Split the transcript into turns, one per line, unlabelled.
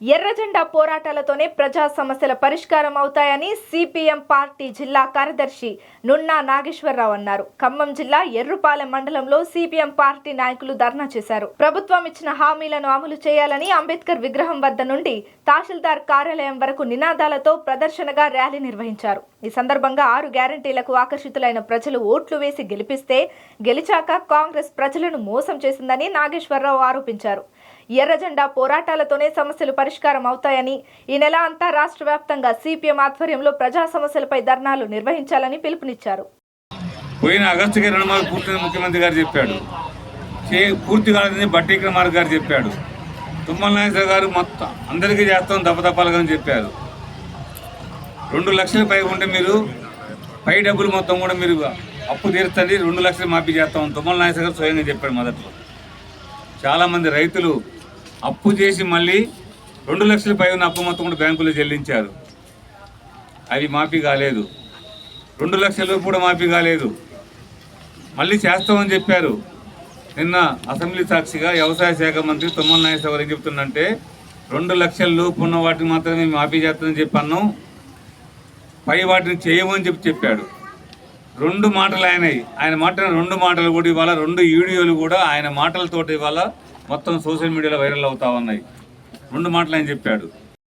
ఎర్రజెండా పోరాటాలతోనే ప్రజా సమస్యల పరిష్కారం అవుతాయని సిపిఎం పార్టీ జిల్లా కార్యదర్శి నున్నా నాగేశ్వరరావు అన్నారు. ఖమ్మం జిల్లా ఎర్రుపాలెం మండలంలో సిపిఎం పార్టీ నాయకులు ధర్నా చేశారు. ప్రభుత్వం ఇచ్చిన హామీలను అమలు చేయాలని అంబేద్కర్ విగ్రహం వద్ద నుండి తహసీల్దార్ కార్యాలయం వరకు నినాదాలతో ప్రదర్శనగా ర్యాలీ నిర్వహించారు. ఈ సందర్భంగా ఆరు గ్యారంటీలకు ఆకర్షితులైన ప్రజలు ఓట్లు వేసి గెలిపిస్తే గెలిచాక కాంగ్రెస్ ప్రజలను మోసం చేసిందని నాగేశ్వరరావు ఆరోపించారు. ఎర్రజెండా పోరాటాలతోనే సమస్యలు పరిష్కారం అవుతాయని ఈ నెల అంతా రాష్ట్ర వ్యాప్తంగా సిపిఎం ఆధ్వర్యంలో ప్రజా సమస్యలపై ధర్నాలు నిర్వహించాలని పిలుపునిచ్చారు.
పోయిన ఆగస్టు రుణమాఫీ పూర్తి ముఖ్యమంత్రి గారు చెప్పాడు. పూర్తి కాలేదని బట్టి కుమార్ గారు చెప్పాడు. తుమ్మల నాగేశ్వర గారు మొత్తం అందరికీ చేస్తాం దప్పదప్పాలుగా అని చెప్పారు. రెండు లక్షల పై ఉంటే మీరు పై డబ్బులు మొత్తం కూడా మీరు అప్పు తీరుతుంది రెండు లక్షలు మాఫీ చేస్తాం తుమ్మల నాగేశ్వర గారు స్వయంగా చెప్పాడు మొదట్లో. చాలామంది రైతులు అప్పు చేసి మళ్ళీ రెండు లక్షల పై ఉన్న అప్పు మొత్తం కూడా బ్యాంకులో చెల్లించారు. అది మాఫీ కాలేదు. రెండు లక్షలు కూడా మాఫీ కాలేదు. మళ్ళీ చేస్తామని చెప్పారు. నిన్న అసెంబ్లీ సాక్షిగా వ్యవసాయ శాఖ మంత్రి తుమ్మల నాగేశ్వరరావు ఏం చెప్తుందంటే రెండు లక్షల లోపు ఉన్న వాటిని మాత్రమే మాఫీ చేస్తామని చెప్పి అన్నాం. పై వాటిని చేయమని చెప్పి చెప్పాడు. రెండు మాటలు ఆయనవి. ఆయన మాట్లాడిన రెండు మాటలు కూడా ఇవాళ రెండు వీడియోలు కూడా ఆయన మాటలతోటి ఇవాళ మొత్తం సోషల్ మీడియాలో వైరల్ అవుతా ఉన్నాయి. రెండు మాటలు ఆయన చెప్పాడు.